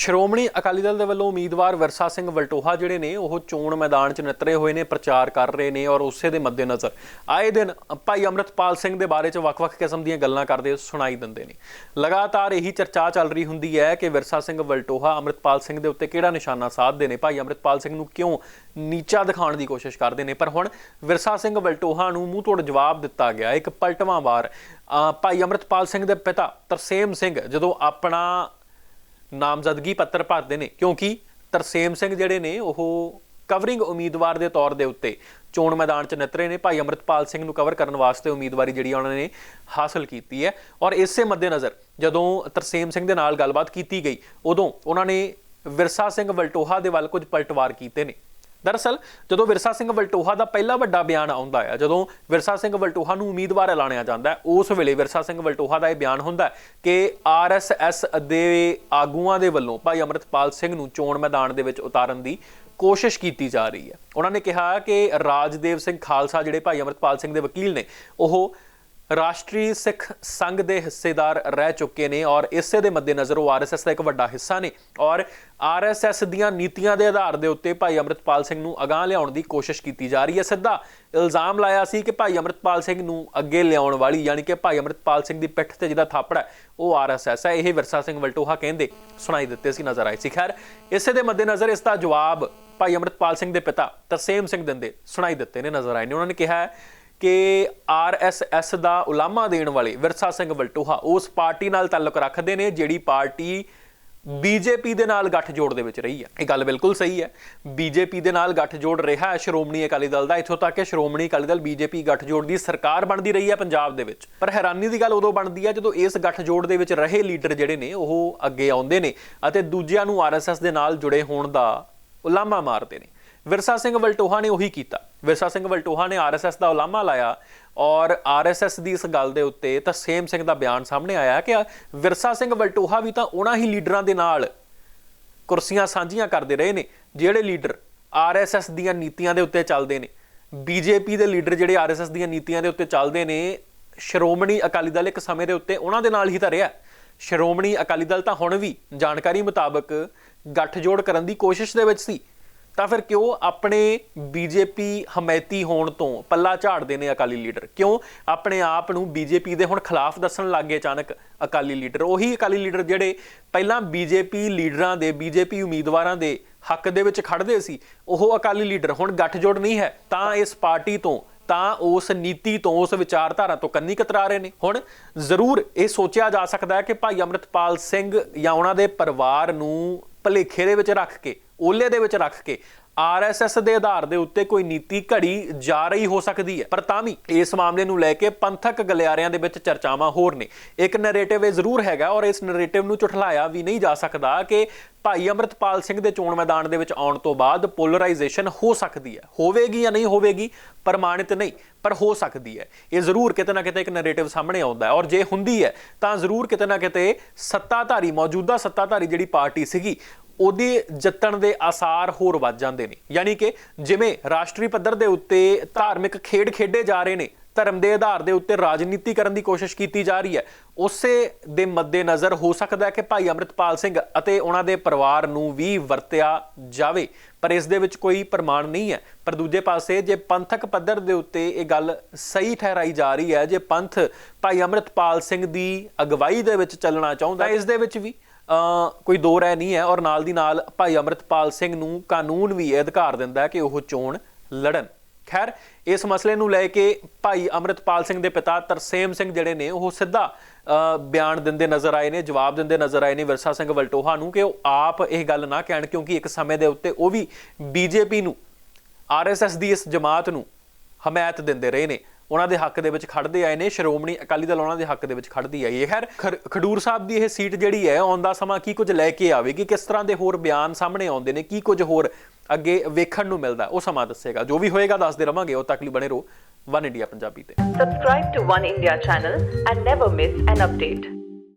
ਸ਼੍ਰੋਮਣੀ ਅਕਾਲੀ ਦਲ ਦੇ ਵੱਲੋਂ ਉਮੀਦਵਾਰ ਵਿਰਸਾ ਸਿੰਘ ਵਲਟੋਹਾ ਜਿਹੜੇ ਨੇ, ਉਹ ਚੋਣ ਮੈਦਾਨ 'ਚ ਨਤਰੇ ਹੋਏ ਨੇ, ਪ੍ਰਚਾਰ ਕਰ ਰਹੇ ਨੇ ਔਰ ਉਸੇ ਦੇ ਮੱਦੇਨਜ਼ਰ ਆਏ ਦਿਨ ਭਾਈ ਅਮਰਤਪਾਲ ਸਿੰਘ ਦੇ ਬਾਰੇ 'ਚ ਵੱਖ-ਵੱਖ ਕਿਸਮ ਦੀਆਂ ਗੱਲਾਂ ਕਰਦੇ ਸੁਣਾਈ ਦਿੰਦੇ ਨੇ। ਲਗਾਤਾਰ ਇਹੀ ਚਰਚਾ ਚੱਲ ਰਹੀ ਹੁੰਦੀ ਹੈ ਕਿ ਵਿਰਸਾ ਸਿੰਘ ਵਲਟੋਹਾ, ਅਮਰਤਪਾਲ ਸਿੰਘ ਦੇ ਉੱਤੇ ਕਿਹੜਾ ਨਿਸ਼ਾਨਾ ਸਾਧਦੇ ਨੇ? ਭਾਈ ਅਮਰਤਪਾਲ ਸਿੰਘ ਨੂੰ ਕਿਉਂ ਨੀਚਾ ਦਿਖਾਉਣ ਦੀ ਕੋਸ਼ਿਸ਼ ਕਰਦੇ ਨੇ? ਪਰ ਹੁਣ ਵਿਰਸਾ ਸਿੰਘ ਵਲਟੋਹਾ ਨੂੰ ਮੂੰਹ ਤੋੜ ਜਵਾਬ ਦਿੱਤਾ ਗਿਆ। ਇੱਕ ਪਲਟਵਾਂ ਵਾਰ ਭਾਈ ਅਮਰਤਪਾਲ ਸਿੰਘ ਦੇ ਪਿਤਾ ਤਰਸੇਮ ਸਿੰਘ ਜਦੋਂ ਆਪਣਾ ਨਾਮਜ਼ਦਗੀ ਪੱਤਰ ਭਰਦੇ ਨੇ, ਕਿਉਂਕਿ ਤਰਸੇਮ ਸਿੰਘ ਜਿਹੜੇ ਨੇ, ਉਹ ਕਵਰਿੰਗ ਉਮੀਦਵਾਰ ਦੇ ਤੌਰ ਦੇ ਉੱਤੇ ਚੋਣ ਮੈਦਾਨ 'ਚ ਨਿਤਰੇ ਨੇ। ਭਾਈ ਅਮਰਤਪਾਲ ਸਿੰਘ ਨੂੰ ਕਵਰ ਕਰਨ ਵਾਸਤੇ ਉਮੀਦਵਾਰੀ ਜਿਹੜੀ ਉਹਨਾਂ ਨੇ ਹਾਸਲ ਕੀਤੀ ਹੈ। ਔਰ ਇਸੇ ਮੱਦੇਨਜ਼ਰ ਜਦੋਂ ਤਰਸੇਮ ਸਿੰਘ ਦੇ ਨਾਲ ਗੱਲਬਾਤ ਕੀਤੀ ਗਈ, ਉਦੋਂ ਉਹਨਾਂ ਨੇ ਵਿਰਸਾ ਸਿੰਘ ਵਲਟੋਹਾ ਦੇ ਵੱਲ ਕੁਝ ਪਲਟਵਾਰ ਕੀਤੇ ਨੇ। ਦਰਅਸਲ, ਜਦੋਂ ਵਿਰਸਾ ਸਿੰਘ ਵਲਟੋਹਾ ਦਾ ਪਹਿਲਾ ਵੱਡਾ ਬਿਆਨ ਆਉਂਦਾ ਹੈ ਜਦੋਂ ਵਿਰਸਾ ਸਿੰਘ ਵਲਟੋਹਾ ਨੂੰ ਉਮੀਦਵਾਰ ਐਲਾਨਿਆ ਜਾਂਦਾ ਹੈ ਉਸ ਵੇਲੇ ਵਿਰਸਾ ਸਿੰਘ ਵਲਟੋਹਾ ਦਾ ਇਹ ਬਿਆਨ ਹੁੰਦਾ ਹੈ ਕਿ ਆਰਐਸਐਸ ਦੇ ਆਗੂਆਂ ਦੇ ਵੱਲੋਂ ਭਾਈ ਅਮਰਤਪਾਲ ਸਿੰਘ ਨੂੰ ਚੋਣ ਮੈਦਾਨ ਦੇ ਵਿੱਚ ਉਤਾਰਨ ਦੀ ਕੋਸ਼ਿਸ਼ ਕੀਤੀ ਜਾ ਰਹੀ ਹੈ। ਉਹਨਾਂ ਨੇ ਕਿਹਾ ਕਿ ਰਾਜਦੇਵ ਸਿੰਘ ਖਾਲਸਾ, ਜਿਹੜੇ ਭਾਈ ਅਮਰਤਪਾਲ ਸਿੰਘ ਦੇ ਵਕੀਲ ਨੇ, ਉਹ ਰਾਸ਼ਟਰੀ ਸਿੱਖ ਸੰਘ ਦੇ ਹਿੱਸੇਦਾਰ ਰਹਿ ਚੁੱਕੇ ਨੇ ਔਰ ਇਸੇ ਦੇ ਮੱਦੇਨਜ਼ਰ ਉਹ ਆਰਐਸਐਸ ਦਾ ਇੱਕ ਵੱਡਾ ਹਿੱਸਾ ਨੇ ਔਰ ਆਰਐਸਐਸ ਦੀਆਂ ਨੀਤੀਆਂ ਦੇ ਆਧਾਰ ਦੇ ਉੱਤੇ ਭਾਈ ਅਮਰਤਪਾਲ ਸਿੰਘ ਨੂੰ ਅਗਾਹ ਲਿਆਉਣ ਦੀ ਕੋਸ਼ਿਸ਼ ਕੀਤੀ ਜਾ ਰਹੀ ਹੈ। ਸਿੱਧਾ ਇਲਜ਼ਾਮ ਲਾਇਆ ਸੀ ਕਿ ਭਾਈ ਅਮਰਤਪਾਲ ਸਿੰਘ ਨੂੰ ਅੱਗੇ ਲਿਆਉਣ ਵਾਲੀ ਯਾਨੀ ਕਿ ਭਾਈ ਅਮਰਤਪਾਲ ਸਿੰਘ ਦੀ ਪਿੱਠ ਤੇ ਜਿਹਦਾ ਥਾਪੜ ਹੈ, ਉਹ ਆਰਐਸਐਸ ਹੈ। ਇਹ ਵਿਰਸਾ ਸਿੰਘ ਵਲਟੋਹਾ ਕਹਿੰਦੇ ਸੁਣਾਈ ਦਿੱਤੇ ਸੀ, ਨਜ਼ਰ ਆਏ ਸੀ। ਖੈਰ, ਇਸੇ ਦੇ ਮੱਦੇਨਜ਼ਰ ਇਸ ਦਾ ਜਵਾਬ ਭਾਈ ਅਮਰਤਪਾਲ ਸਿੰਘ ਦੇ ਪਿਤਾ ਤਰਸੇਮ ਸਿੰਘ ਦਿੰਦੇ ਸੁਣਾਈ ਦਿੱਤੇ ਨੇ, ਨਜ਼ਰ ਆਏ ਨੇ। ਉਹਨਾਂ ਨੇ ਕਿਹਾ ਕਿ ਆਰਐਸਐਸ ਦਾ ਉਲਾਮਾ ਦੇਣ ਵਾਲੇ ਵਿਰਸਾ ਸਿੰਘ ਵਲਟੋਹਾ ਉਸ ਪਾਰਟੀ ਨਾਲ ਤਾਲੁਕ ਰੱਖਦੇ ਨੇ, ਜਿਹੜੀ ਪਾਰਟੀ ਬੀਜੇਪੀ ਦੇ ਨਾਲ ਗੱਠਜੋੜ ਦੇ ਵਿੱਚ ਰਹੀ ਹੈ। ਇਹ ਗੱਲ ਬਿਲਕੁਲ ਸਹੀ ਹੈ। ਬੀਜੇਪੀ ਦੇ ਨਾਲ ਗੱਠਜੋੜ ਰਿਹਾ ਹੈ ਸ਼੍ਰੋਮਣੀ ਅਕਾਲੀ ਦਲ ਦਾ। ਇੱਥੋਂ ਤੱਕ ਕਿ ਸ਼੍ਰੋਮਣੀ ਅਕਾਲੀ ਦਲ ਬੀਜੇਪੀ ਗੱਠਜੋੜ ਦੀ ਸਰਕਾਰ ਬਣਦੀ ਰਹੀ ਹੈ ਪੰਜਾਬ ਦੇ ਵਿੱਚ। ਪਰ ਹੈਰਾਨੀ ਦੀ ਗੱਲ ਉਦੋਂ ਬਣਦੀ ਹੈ ਜਦੋਂ ਇਸ ਗੱਠਜੋੜ ਦੇ ਵਿੱਚ ਰਹੇ ਲੀਡਰ ਜਿਹੜੇ ਨੇ, ਉਹ ਅੱਗੇ ਆਉਂਦੇ ਨੇ ਅਤੇ ਦੂਜਿਆਂ ਨੂੰ ਆਰਐਸਐਸ ਦੇ ਨਾਲ ਜੁੜੇ ਹੋਣ ਦਾ ਉਲਾਮਾ ਮਾਰਦੇ ਨੇ। ਵਿਰਸਾ ਸਿੰਘ ਵਲਟੋਹਾ ਨੇ ਉਹੀ ਕੀਤਾ। ਵਿਰਸਾ ਸਿੰਘ ਵਲਟੋਹਾ ਨੇ ਆਰਐਸਐਸ ਦਾ ਉਲਾਮਾ ਲਾਇਆ ਔਰ ਆਰਐਸਐਸ ਦੀ ਇਸ ਗੱਲ ਦੇ ਉੱਤੇ ਤਾਂ ਸੇਮ ਸਿੰਘ ਦਾ ਬਿਆਨ ਸਾਹਮਣੇ ਆਇਆ ਕਿ ਵਿਰਸਾ ਸਿੰਘ ਵਲਟੋਹਾ ਵੀ ਤਾਂ ਉਹਨਾਂ ਹੀ ਲੀਡਰਾਂ ਦੇ ਨਾਲ ਕੁਰਸੀਆਂ ਸਾਂਝੀਆਂ ਕਰਦੇ ਰਹੇ ਨੇ, ਜਿਹੜੇ ਲੀਡਰ ਆਰਐਸਐਸ ਦੀਆਂ ਨੀਤੀਆਂ ਦੇ ਉੱਤੇ ਚੱਲਦੇ ਨੇ। ਬੀਜੇਪੀ ਦੇ ਲੀਡਰ ਜਿਹੜੇ ਆਰਐਸਐਸ ਦੀਆਂ ਨੀਤੀਆਂ ਦੇ ਉੱਤੇ ਚੱਲਦੇ ਨੇ, ਸ਼੍ਰੋਮਣੀ ਅਕਾਲੀ ਦਲ ਇੱਕ ਸਮੇਂ ਦੇ ਉੱਤੇ ਉਹਨਾਂ ਦੇ ਨਾਲ ਹੀ ਤਾਂ ਰਿਹਾ ਸ਼੍ਰੋਮਣੀ ਅਕਾਲੀ ਦਲ ਤਾਂ ਹੁਣ ਵੀ ਜਾਣਕਾਰੀ ਮੁਤਾਬਕ ਗੱਠਜੋੜ ਕਰਨ ਦੀ ਕੋਸ਼ਿਸ਼ ਦੇ ਵਿੱਚ ਸੀ। ਤਾਂ ਫਿਰ ਕਿਉਂ ਆਪਣੇ ਬੀਜੇਪੀ ਹਮਾਇਤੀ ਹੋਣ ਤੋਂ ਪੱਲਾ ਝਾੜਦੇ ਨੇ ਅਕਾਲੀ ਲੀਡਰ? ਕਿਉਂ ਆਪਣੇ ਆਪ ਨੂੰ ਬੀਜੇਪੀ ਦੇ ਹੁਣ ਖਿਲਾਫ ਦੱਸਣ ਲੱਗ ਗਏ ਅਚਾਨਕ ਅਕਾਲੀ ਲੀਡਰ? ਉਹੀ ਅਕਾਲੀ ਲੀਡਰ ਜਿਹੜੇ ਪਹਿਲਾਂ ਬੀਜੇਪੀ ਲੀਡਰਾਂ ਦੇ, ਬੀਜੇਪੀ ਉਮੀਦਵਾਰਾਂ ਦੇ ਹੱਕ ਦੇ ਵਿੱਚ ਖੜਦੇ ਸੀ, ਉਹ ਅਕਾਲੀ ਲੀਡਰ ਹੁਣ ਗੱਠਜੋੜ ਨਹੀਂ ਹੈ। ਤਾਂ ਇਸ ਪਾਰਟੀ ਤੋਂ, ਤਾਂ ਉਸ ਨੀਤੀ ਤੋਂ, ਉਸ ਵਿਚਾਰਧਾਰਾ ਤੋਂ ਕੰਨੀ ਕਤਰਾ ਰਹੇ ਨੇ। ਹੁਣ ਜ਼ਰੂਰ ਇਹ ਸੋਚਿਆ ਜਾ ਸਕਦਾ ਹੈ ਕਿ ਭਾਈ ਅਮਰਤਪਾਲ ਸਿੰਘ ਜਾਂ ਉਹਨਾਂ ਦੇ ਪਰਿਵਾਰ ਨੂੰ ਭਲੇਖੇ ਦੇ ਵਿੱਚ ਰੱਖ ਕੇ ਓਲੇ ਦੇ ਵਿੱਚ ਰੱਖ ਕੇ ਆਰਐਸਐਸ ਦੇ ਆਧਾਰ ਦੇ ਉੱਤੇ ਕੋਈ ਨੀਤੀ ਘੜੀ ਜਾ ਰਹੀ ਹੋ ਸਕਦੀ ਹੈ। ਪਰ ਤਾਂ ਵੀ ਇਸ ਮਾਮਲੇ ਨੂੰ ਲੈ ਕੇ ਪੰਥਕ ਗਲਿਆਰਿਆਂ ਦੇ ਵਿੱਚ ਚਰਚਾਵਾਂ ਹੋਰ ਨੇ। ਇੱਕ ਨੈਰੇਟਿਵ ਇਹ ਜ਼ਰੂਰ ਹੈਗਾ ਔਰ ਇਸ ਨੈਰੇਟਿਵ ਨੂੰ ਝੁਠਲਾਇਆ ਵੀ ਨਹੀਂ ਜਾ ਸਕਦਾ ਕਿ ਭਾਈ ਅਮਰਤਪਾਲ ਸਿੰਘ ਦੇ ਚੋਣ ਮੈਦਾਨ ਦੇ ਵਿੱਚ ਆਉਣ ਤੋਂ ਬਾਅਦ ਪੋਲਰਾਈਜੇਸ਼ਨ ਹੋ ਸਕਦੀ ਹੈ। ਹੋਵੇਗੀ ਜਾਂ ਨਹੀਂ ਹੋਵੇਗੀ, ਪ੍ਰਮਾਣਿਤ ਨਹੀਂ, ਪਰ ਹੋ ਸਕਦੀ ਹੈ। ਇਹ ਜ਼ਰੂਰ ਕਿਤੇ ਨਾ ਕਿਤੇ ਇੱਕ ਨੈਰੇਟਿਵ ਸਾਹਮਣੇ ਆਉਂਦਾ ਹੈ। ਔਰ ਜੇ ਹੁੰਦੀ ਹੈ, ਤਾਂ ਜ਼ਰੂਰ ਕਿਤੇ ਨਾ ਕਿਤੇ ਸੱਤਾਧਾਰੀ, ਮੌਜੂਦਾ ਸੱਤਾਧਾਰੀ ਜਿਹੜੀ ਪਾਰਟੀ ਸੀਗੀ ਉਹਦੇ ਜਿੱਤਣ ਦੇ ਆਸਾਰ ਹੋਰ ਵੱਧ ਜਾਂਦੇ ਨੇ। ਯਾਨੀ ਕਿ ਜਿਵੇਂ ਰਾਸ਼ਟਰੀ ਪੱਧਰ ਦੇ ਉੱਤੇ ਧਾਰਮਿਕ ਖੇਡ ਖੇਡੇ ਜਾ ਰਹੇ ਨੇ, ਧਰਮ ਦੇ ਆਧਾਰ ਦੇ ਉੱਤੇ ਰਾਜਨੀਤੀ ਕਰਨ ਦੀ ਕੋਸ਼ਿਸ਼ ਕੀਤੀ ਜਾ ਰਹੀ ਹੈ। ਉਸੇ ਦੇ ਮੱਦੇਨਜ਼ਰ ਹੋ ਸਕਦਾ ਹੈ ਕਿ ਭਾਈ ਅਮਰਿਤਪਾਲ ਸਿੰਘ ਅਤੇ ਉਹਨਾਂ ਦੇ ਪਰਿਵਾਰ ਨੂੰ ਵੀ ਵਰਤਿਆ ਜਾਵੇ, ਪਰ ਇਸ ਦੇ ਵਿੱਚ ਕੋਈ ਪ੍ਰਮਾਣ ਨਹੀਂ ਹੈ। ਪਰ ਦੂਜੇ ਪਾਸੇ ਜੇ ਪੰਥਕ ਪੱਧਰ ਦੇ ਉੱਤੇ ਇਹ ਗੱਲ ਸਹੀ ਠਹਿਰਾਈ ਜਾ ਰਹੀ ਹੈ, ਜੇ ਪੰਥ ਭਾਈ ਅਮਰਿਤਪਾਲ ਸਿੰਘ ਦੀ ਅਗਵਾਈ ਦੇ ਵਿੱਚ ਚੱਲਣਾ ਚਾਹੁੰਦਾ ਇਸ ਦੇ ਵਿੱਚ ਵੀ ਕੋਈ ਦੋ ਰਾਏ ਨਹੀਂ ਹੈ ਔਰ ਨਾਲ ਦੀ ਨਾਲ ਭਾਈ ਅਮਰਤਪਾਲ ਸਿੰਘ ਨੂੰ ਕਾਨੂੰਨ ਵੀ ਇਹ ਅਧਿਕਾਰ ਦਿੰਦਾ ਹੈ ਕਿ ਉਹ ਚੋਣ ਲੜਨ। ਖੈਰ, ਇਸ ਮਸਲੇ ਨੂੰ ਲੈ ਕੇ ਭਾਈ ਅਮਰਤਪਾਲ ਸਿੰਘ ਦੇ ਪਿਤਾ ਤਰਸੇਮ ਸਿੰਘ ਜਿਹੜੇ ਨੇ, ਉਹ ਸਿੱਧਾ ਬਿਆਨ ਦਿੰਦੇ ਨਜ਼ਰ ਆਏ ਨੇ, ਜਵਾਬ ਦਿੰਦੇ ਨਜ਼ਰ ਆਏ ਨੇ ਵਿਰਸਾ ਸਿੰਘ ਵਲਟੋਹਾ ਨੂੰ ਕਿ ਉਹ ਆਪ ਇਹ ਗੱਲ ਨਾ ਕਹਿਣ ਕਿਉਂਕਿ ਇੱਕ ਸਮੇਂ ਦੇ ਉੱਤੇ ਉਹ ਵੀ ਬੀਜੇਪੀ ਨੂੰ, ਆਰਐਸਐਸ ਦੀ ਇਸ ਜਮਾਤ ਨੂੰ ਹਮਾਇਤ ਦਿੰਦੇ ਰਹੇ ਨੇ। ਉਹਨਾਂ ਦੇ ਹੱਕ ਦੇ ਵਿੱਚ ਖੜਦੇ ਆਏ ਨੇ, ਸ਼੍ਰੋਮਣੀ ਅਕਾਲੀ ਦਲ ਉਹਨਾਂ ਦੇ ਹੱਕ ਦੇ ਵਿੱਚ ਖੜਦੀ ਆਈ ਹੈ। ਖੈਰ ਖਡੂਰ ਸਾਹਿਬ ਦੀ ਇਹ ਸੀਟ ਜਿਹੜੀ ਹੈ ਆਉਂਦਾ ਸਮਾਂ ਕੀ ਕੁਝ ਲੈ ਕੇ ਆਵੇਗੀ? ਕਿਸ ਤਰ੍ਹਾਂ ਦੇ ਹੋਰ ਬਿਆਨ ਸਾਹਮਣੇ ਆਉਂਦੇ ਨੇ? ਕੀ ਕੁਝ ਹੋਰ ਅੱਗੇ ਵੇਖਣ ਨੂੰ ਮਿਲਦਾ? ਉਹ ਸਮਾਂ ਦੱਸੇਗਾ। ਜੋ ਵੀ ਹੋਏਗਾ, ਦੱਸਦੇ ਰਵਾਂਗੇ। ਉਹ ਤੱਕ ਲਈ ਬਣੇ ਰਹੋ। ਵਨ ਇੰਡੀਆ ਪੰਜਾਬੀ ਤੇ। Subscribe to One India channel and never miss an update.